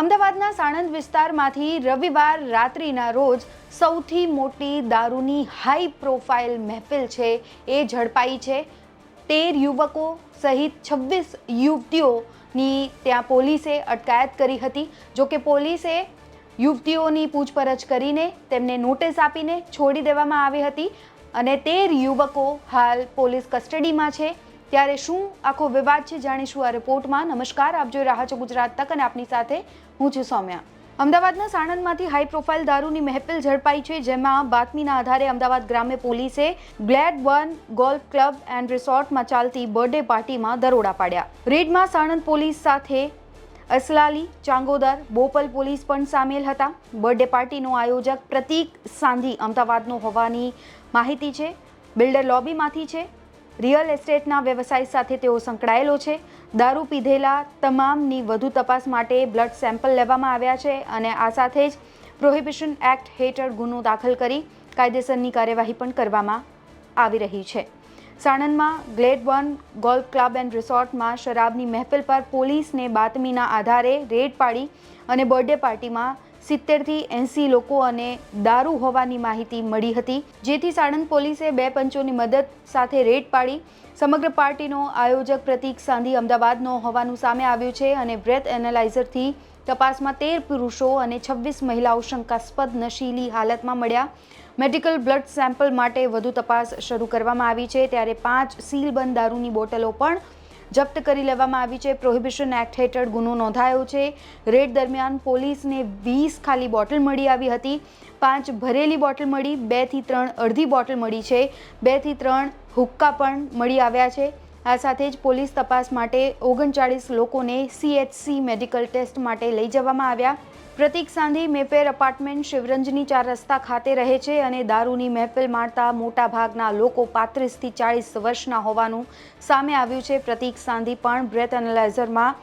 અમદાવાદના સાણંદ વિસ્તારમાંથી રવિવાર રાત્રિના રોજ સૌથી મોટી દારૂની હાઈ પ્રોફાઇલ મહેફિલ છે એ ઝડપાઈ છે. તેર યુવકો સહિત છવ્વીસ યુવતીઓની ત્યાં પોલીસે અટકાયત કરી હતી. જો કે પોલીસે યુવતીઓની પૂછપરછ કરીને તેમને નોટિસ આપીને છોડી દેવામાં આવી હતી અને તેર યુવકો હાલ પોલીસ કસ્ટડીમાં છે. ત્યારે શું આખો વિવાદ છે જાણીશું આ રિપોર્ટમાં. નમસ્કાર, આપ જોઈ રહ્યા છો ગુજરાત તક અને આપની સાથે હું છું સૌમ્યા. અમદાવાદના સાણંદમાંથી હાઈ પ્રોફાઇલ દારૂની મહેફિલ ઝડપાઈ છે, જેમાં બાતમીના આધારે અમદાવાદ ગ્રામ્ય પોલીસે glade one golf club and રિસોર્ટમાં ચાલતી બર્થડે પાર્ટીમાં દરોડા પાડ્યા. રેડમાં સાણંદ પોલીસ સાથે અસલાલી, ચાંગોદર, બોપલ પોલીસ પણ સામેલ હતા. બર્થડે પાર્ટીનો આયોજક પ્રતીક સાંધી અમદાવાદનો હોવાની માહિતી છે. બિલ્ડર લોબીમાંથી છે. રિયલ એસ્ટેટના વ્યવસાય સાથે તેઓ સંકળાયેલો છે. દારૂ પીધેલા તમામની વધુ તપાસ માટે બ્લડ સેમ્પલ લેવામાં આવ્યા છે અને આ સાથે જ પ્રોહિબિશન એક્ટ હેઠળ ગુનો દાખલ કરી કાયદેસરની કાર્યવાહી પણ કરવામાં આવી રહી છે. સાણંદમાં Glade One golf club and રિસોર્ટમાં શરાબની મહેફિલ પર પોલીસને બાતમીના આધારે રેડ પાડી અને બર્થડે પાર્ટીમાં સિત્તેરથી એંસી લોકો અને દારૂ હોવાની માહિતી મળી હતી. જેથી સાણંદ પોલીસે બે પંચોની મદદ સાથે રેડ પાડી. સમગ્ર પાર્ટીનો આયોજક પ્રતીક સાંધી અમદાવાદનો હોવાનું સામે આવ્યું છે અને બ્રેથ એનાલાઇઝરથી તપાસમાં તેર પુરુષો અને છવ્વીસ મહિલાઓ શંકાસ્પદ નશીલી હાલતમાં મળ્યા. મેડિકલ બ્લડ સેમ્પલ માટે વધુ તપાસ શરૂ કરવામાં આવી છે. ત્યારે પાંચ સીલબંધ દારૂની બોટલો પણ જપ્ત કરી લેવામાં આવી છે. પ્રોહિબિશન એક્ટ હેઠળ ગુનો નોંધાયો છે. રેડ દરમિયાન પોલીસને વીસ ખાલી બોટલ મળી આવી હતી. પાંચ ભરેલી બોટલ મળી બેથી ત્રણ અડધી બોટલ મળી છે. બેથી ત્રણ હુક્કા પણ મળી આવ્યા છે. આ સાથે જ પોલીસ તપાસ માટે ઓગણચાળીસ લોકોને સીએચસી મેડિકલ ટેસ્ટ માટે લઈ જવામાં આવ્યા. પ્રતિક સાંધી મેપેર અપાર્ટમેન્ટ શિવરંજની ચાર રસ્તા ખાતે રહે છે અને દારૂની મહેફિલ માણતા મોટા ભાગના લોકો પાંત્રીસથી ચાળીસ વર્ષના હોવાનું સામે આવ્યું છે. પ્રતિક સાંધી પણ બ્રેથ એનાલાઇઝરમાં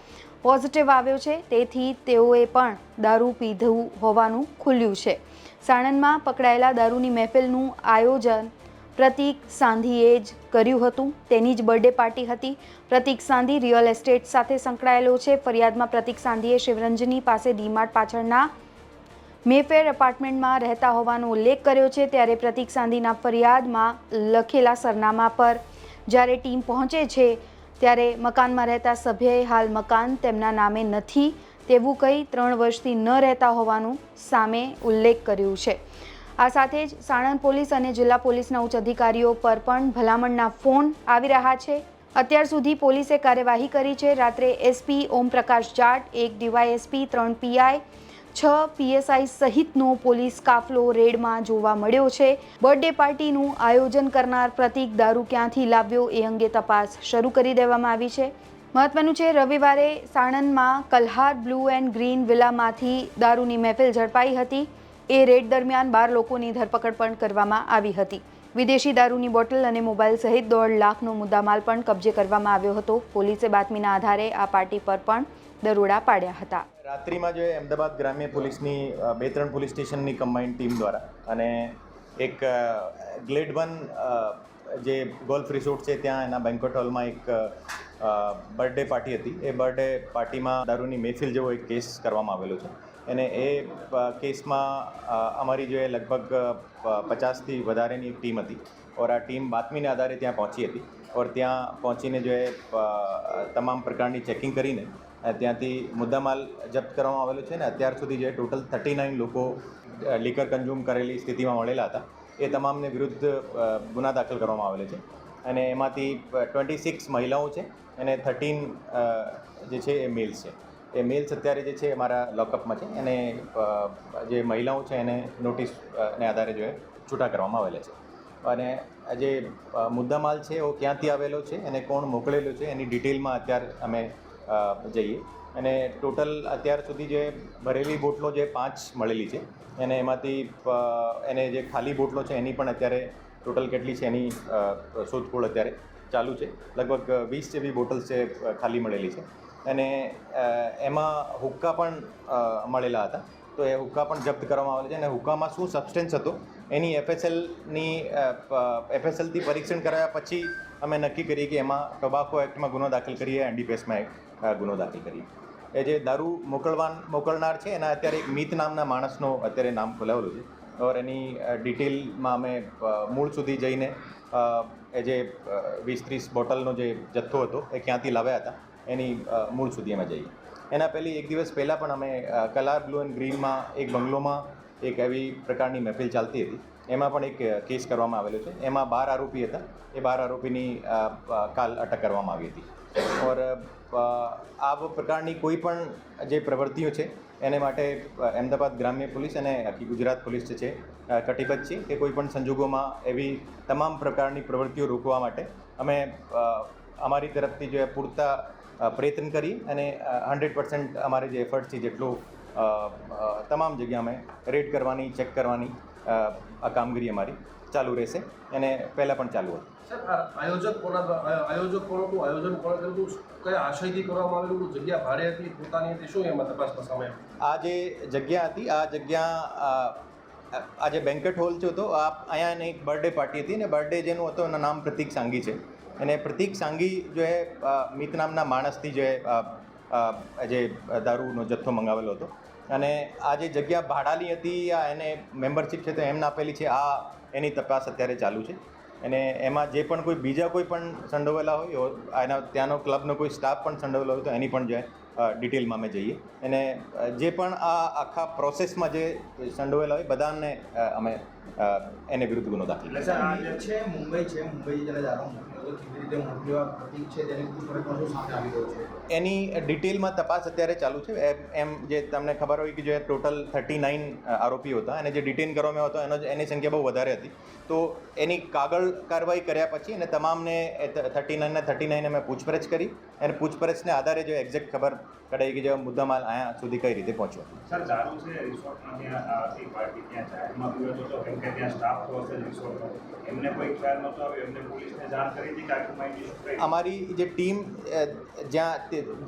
પોઝિટિવ આવ્યો છે. તેથી તેઓએ પણ દારૂ પીધું હોવાનું ખુલ્યું છે. સાણંદમાં પકડાયેલા દારૂની મહેફિલનું આયોજન પ્રતિક સાંધીએ જ કર્યું હતું. તેની જ બર્થડે પાર્ટી હતી. પ્રતિક સાંધી રિયલ એસ્ટેટ સાથે સંકળાયેલો છે. ફરિયાદમાં પ્રતિક સાંધીએ શિવરંજની પાસે ડીમાર્ટ પાછળના મેફેર એપાર્ટમેન્ટમાં રહેતા હોવાનો ઉલ્લેખ કર્યો છે. ત્યારે પ્રતિક સાંધીના ફરિયાદમાં લખેલા સરનામા પર જ્યારે ટીમ પહોંચે છે, ત્યારે મકાનમાં રહેતા સભ્યએ હાલ મકાન તેમના નામે નથી તેવું કહી ત્રણ વર્ષથી ન રહેતા હોવાનું સામે ઉલ્લેખ કર્યું છે. આ સાથે જ સાણંદ પોલીસ અને જિલ્લા પોલીસના ઉચ્ચ અધિકારીઓ પર પણ ભલામણના ફોન આવી રહ્યા છે. અત્યાર સુધી પોલીસે કાર્યવાહી કરી છે. રાત્રે એસપી ઓમપ્રકાશ જાટ, એક ડીવાયએસપી, ત્રણ પીઆઈ, છ પીએસઆઈ સહિતનો પોલીસ કાફલો રેડમાં જોવા મળ્યો છે. બર્થડે પાર્ટીનું આયોજન કરનાર પ્રતિક દારૂ ક્યાંથી લાવ્યો એ અંગે તપાસ શરૂ કરી દેવામાં આવી છે. મહત્વનું છે, રવિવારે સાણંદમાં કલ્હાર બ્લુ એન્ડ ગ્રીન વિલામાંથી દારૂની મહેફિલ ઝડપાઈ હતી. એ રેડ દરમિયાન બાર લોકોની ધરપકડ પણ કરવામાં આવી હતી. વિદેશી દારૂની બોટલ અને મોબાઈલ સહિત દોઢ લાખનો મુદ્દામાલ પણ કબજે કરવામાં આવ્યો હતો. પોલીસે બાતમીના આધારે આ પાર્ટી પર પણ દરોડા પાડ્યા હતા. રાત્રિમાં જે અમદાવાદ ગ્રામ્ય પોલીસની બે ત્રણ પોલીસ સ્ટેશનની કમ્બાઇન્ડ ટીમ દ્વારા અને એક ગ્લેડ વન જે ગોલ્ફ રિસોર્ટ છે ત્યાં એના બેન્કોટ હોલમાં એક બર્થડે પાર્ટી હતી. એ બર્થડે પાર્ટીમાં દારૂની મહેફિલ જેવો એક કેસ કરવામાં આવેલો છે. અને એ કેસમાં અમારી જે લગભગ પચાસથી વધારેની ટીમ હતી. ઓર આ ટીમ બાતમીને આધારે ત્યાં પહોંચી હતી. ઓર ત્યાં પહોંચીને જો એ તમામ પ્રકારની ચેકિંગ કરીને ત્યાંથી મુદ્દામાલ જપ્ત કરવામાં આવેલો છે ને, અત્યાર સુધી જે ટોટલ થર્ટી નાઇન લોકો લીકર કન્ઝ્યુમ કરેલી સ્થિતિમાં મળેલા હતા. એ તમામને વિરુદ્ધ ગુના દાખલ કરવામાં આવેલો છે. અને એમાંથી ટ્વેન્ટી સિક્સ મહિલાઓ છે અને થર્ટીન જે છે એ મેલ્સ છે. એ મેલ્સ અત્યારે જે છે અમારા લોકઅપમાં છે. અને જે મહિલાઓ છે એને નોટિસ ને આધારે જો એ છૂટા કરવામાં આવેલા છે. અને જે મુદ્દામાલ છે એ ક્યાંથી આવેલો છે અને કોણ મોકલેલો છે, એની ડિટેલમાં અત્યારે અમે જઈએ. અને ટોટલ અત્યાર સુધી જે ભરેલી બોટલો જે પાંચ મળેલી છે અને એમાંથી એને જે ખાલી બોટલો છે એની પણ અત્યારે ટોટલ કેટલી છે એની શોધખોળ અત્યારે ચાલુ છે. લગભગ વીસ જેવી બોટલ્સ છે ખાલી મળેલી છે. અને એમાં હુક્કા પણ મળેલા હતા. તો એ હુક્કા પણ જપ્ત કરવામાં આવેલા છે અને હુક્કામાં શું સબસ્ટેન્સ હતો, એની એફએસએલની એફએસએલથી પરીક્ષણ કરાયા પછી અમે નક્કી કરીએ કે એમાં ટોબાકો એક્ટમાં ગુનો દાખલ કરીએ એનડીપીએસમાં ગુનો દાખલ કરીએ. એ જે દારૂ મોકલવાન, મોકલનાર છે, એના અત્યારે એક મિત નામના માણસનો અત્યારે નામ ખોલાવેલું છે. ઓર એની ડિટેલમાં અમે મૂળ સુધી જઈને એ જે વીસ ત્રીસ બોટલનો જે જથ્થો હતો, એ ક્યાંથી લાવ્યા હતા, એની મૂળ સુધી અમે જઈએ. એના પહેલી એક દિવસ પહેલાં પણ અમે કલર બ્લુ એન્ડ ગ્રીનમાં એક બંગલોમાં એક એવી પ્રકારની મહેફિલ ચાલતી હતી. એમાં પણ એક કેસ કરવામાં આવેલો છે. એમાં બાર આરોપી હતા. એ બાર આરોપીની કાલ અટક કરવામાં આવી હતી. ઓર આ પ્રકારની કોઈ પણ જે પ્રવૃત્તિઓ છે એને માટે અમદાવાદ ગ્રામ્ય પોલીસ અને આખી ગુજરાત પોલીસ છે કટિબદ્ધ છે કે કોઈ પણ સંજોગોમાં એવી તમામ પ્રકારની પ્રવૃત્તિઓ રોકવા માટે અમે અમારી તરફથી જે પૂરતા પ્રયત્ન કરી અને હંડ્રેડ પર્સન્ટ અમારે જે એફર્ટ છે જેટલું તમામ જગ્યા અમે રેડ કરવાની ચેક કરવાની આ કામગીરી અમારી ચાલુ રહેશે. અને પહેલાં પણ ચાલુ હતી. આયોજક કોના આયોજક કોણ હતું? આયોજન કોણ કર્યું હતું? કયા આશયથી કરવામાં આવેલું હતું? જગ્યા ભારે હતી પોતાની હતી? શું એમાં તપાસમાં સામે આ જે જગ્યા હતી આ જગ્યા આ જે બેન્કેટ હોલ છે તો આ અહીંયા એક બર્થડે પાર્ટી હતી ને બર્થડે જેનું હતો એનું નામ પ્રતિક સાંગી છે. અને પ્રતિક સાંગી જો હે મિત નામના માણસથી જો જે દારૂનો જથ્થો મંગાવેલો હતો અને આ જે જગ્યા ભાડાની હતી, આ એને મેમ્બરશીપ છે તો એમને આપેલી છે, આ એની તપાસ અત્યારે ચાલુ છે. અને એમાં જે પણ કોઈ, બીજા કોઈ પણ સંડોવેલા હોય એના ત્યાંનો ક્લબનો કોઈ સ્ટાફ પણ સંડોવેલો હોય તો એની પણ જે ડિટેલમાં અમે જઈએ. અને જે પણ આ આખા પ્રોસેસમાં જે સંડોવેલા હોય, બધાને અમે એને વિરુદ્ધ ગુનો દાખલ છે મુંબઈ છે મુંબઈ એની ડિટેલમાં તપાસ અત્યારે ચાલુ છે. એમ- જે તમને ખબર હોય કે જે ટોટલ થર્ટી નાઇન આરોપીઓ હતા અને જે ડિટેન કરવામાં હતો એનો એની સંખ્યા બહુ વધારે હતી. તો એની કાગળ કાર્યવાહી કર્યા પછી અને તમામને થર્ટી નાઇનને થર્ટી નાઇન અમે પૂછપરછ કરી. અને પૂછપરછને આધારે જો એક્ઝેક્ટ ખબર કઢાઈ કે જે મુદ્દામાલ અહીંયા સુધી કઈ રીતે પહોંચ્યો. સર દારૂ છે કેમ કે ત્યાં સ્ટાફ તો હશે જ એમને કોઈ ખ્યાલ નહોતો આવ્યો. એમને પોલીસને જાણ કરી હતી કે આખી માહિતી અમારી જે ટીમ જ્યાં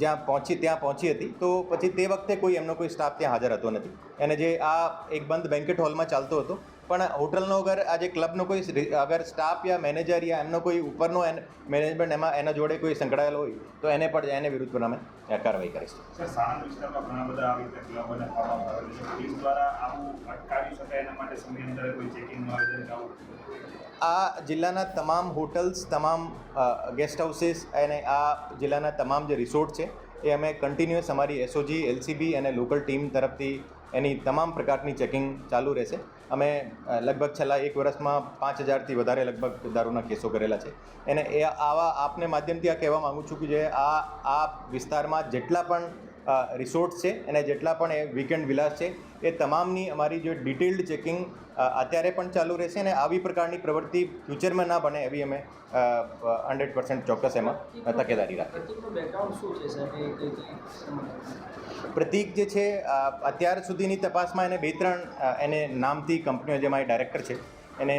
જ્યાં પહોંચી, ત્યાં પહોંચી હતી, તો પછી તે વખતે કોઈ એમનો કોઈ સ્ટાફ ત્યાં હાજર હતો નથી. અને જે આ એક બંધ બેન્કેટ હોલમાં ચાલતો હતો પણ હોટલનો અગર આજે ક્લબનો કોઈ અગર સ્ટાફ યા મેનેજર યા એમનો કોઈ ઉપરનો મેનેજમેન્ટ એમાં એના જોડે કોઈ સંકળાયેલો હોય તો એને પણ એને વિરુદ્ધ પણ અમે કાર્યવાહી કરીશું. આ જિલ્લાના તમામ હોટલ્સ તમામ ગેસ્ટ હાઉસીસ અને આ જિલ્લાના તમામ જે રિસોર્ટ છે એ અમે કન્ટિન્યુઅસ અમારી એસઓજી એલસીબી અને લોકલ ટીમ તરફથી એની તમામ પ્રકારની ચેકિંગ ચાલુ રહેશે. અમે લગભગ છેલ્લા એક વર્ષમાં પાંચ હજારથી વધારે લગભગ દારૂના કેસો કરેલા છે. અને એ આવા આપને માધ્યમથી આ કહેવા માગું છું કે જે આ આ વિસ્તારમાં જેટલા પણ રિસોર્ટ છે અને જેટલા પણ એ વીકેન્ડ વિલાસ છે, એ તમામની અમારી જે ડિટેલ્ડ ચેકિંગ અત્યારે પણ ચાલુ રહેશે અને આવી પ્રકારની પ્રવૃત્તિ ફ્યુચરમાં ના બને એવી અમે હંડ્રેડ પર્સન્ટ ચોક્કસ એમાં તકેદારી રાખી પ્રતિક જે છે અત્યાર સુધીની તપાસમાં એને બે ત્રણ એને નામથી કંપનીઓ જેમાં એ ડાયરેક્ટર છે, એને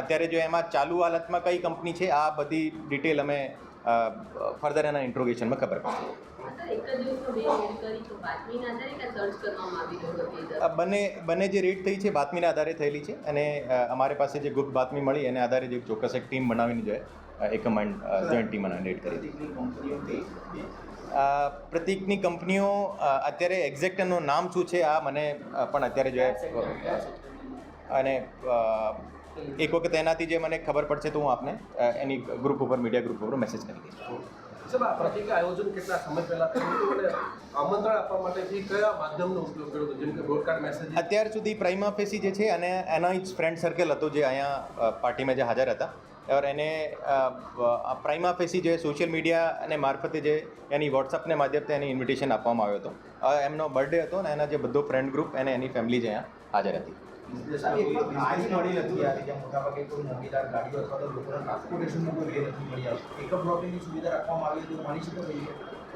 અત્યારે જો એમાં ચાલુ હાલતમાં કઈ કંપની છે, આ બધી ડિટેલ અમે ફર્ધર એના ઇન્ટ્રોગેશનમાં ખબર પડશે. બંને બંને જે રેડ થઈ છે બાતમીના આધારે થયેલી છે અને અમારી પાસે જે ગુપ્ત બાતમી મળી એને આધારે જે ચોક્કસ એક ટીમ બનાવીને જોઈએ એક કમાન્ડ જોઈન્ટ ટીમ બનાવીને રેડ કરી હતી. પ્રતિકની કંપનીઓ અત્યારે એક્ઝેક્ટ એનું નામ શું છે આ મને પણ અત્યારે જોઈએ અને એક વખત એનાથી જે મને ખબર પડશે તો હું આપને એની ગ્રુપ ઉપર મીડિયા ગ્રુપ ઉપર મેસેજ કરી દઈશ. સાહેબ આયોજન કેટલા સમય પહેલા થયું હતું અને આમંત્રણ આપવા માટેથી કયા માધ્યમનો ઉપયોગ કર્યો જેમ કે બ્રોડકાસ્ટ મેસેજ અત્યાર સુધી પ્રાઇમા ફેસી જે છે અને એનો જ ફ્રેન્ડ સર્કલ હતો જે અહીંયા પાર્ટીમાં જે હાજર હતા. ઓર એને પ્રાઇમા ફેસી જે સોશિયલ મીડિયા અને મારફતે જે એની વોટ્સઅપને માધ્યમથી એની ઇન્વિટેશન આપવામાં આવ્યો હતો. એમનો બર્થડે હતો ને એના જે બધો ફ્રેન્ડ ગ્રુપ અને એની ફેમિલી જ અહીંયા હાજર હતી. ટ્રાન્સપોર્ટેશનનું સુવિધા રાખવામાં આવી તો માની શકો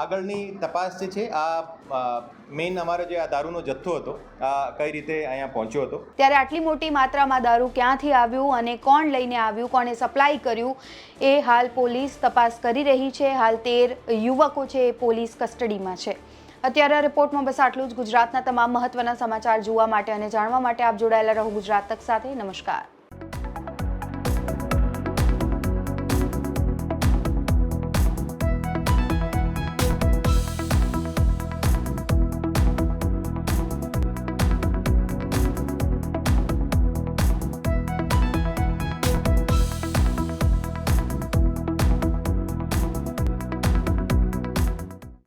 આગળની તપાસ જે છે, આ મેઇન અમારો જે આ દારૂનો જથ્થો હતો, આ કઈ રીતે અહીંયા પહોંચ્યો હતો? ત્યારે આટલી મોટી માત્રામાં દારૂ ક્યાંથી આવ્યું અને કોણ લઈને આવ્યું, કોણે સપ્લાય કર્યું, એ હાલ પોલીસ તપાસ કરી રહી છે. હાલ તેર યુવકો છે એ પોલીસ કસ્ટડીમાં છે. અત્યારે રિપોર્ટમાં બસ આટલું જ. ગુજરાતના તમામ મહત્વના સમાચાર જોવા માટે અને જાણવા માટે આપ જોડાયેલા રહો ગુજરાત તક સાથે. નમસ્કાર.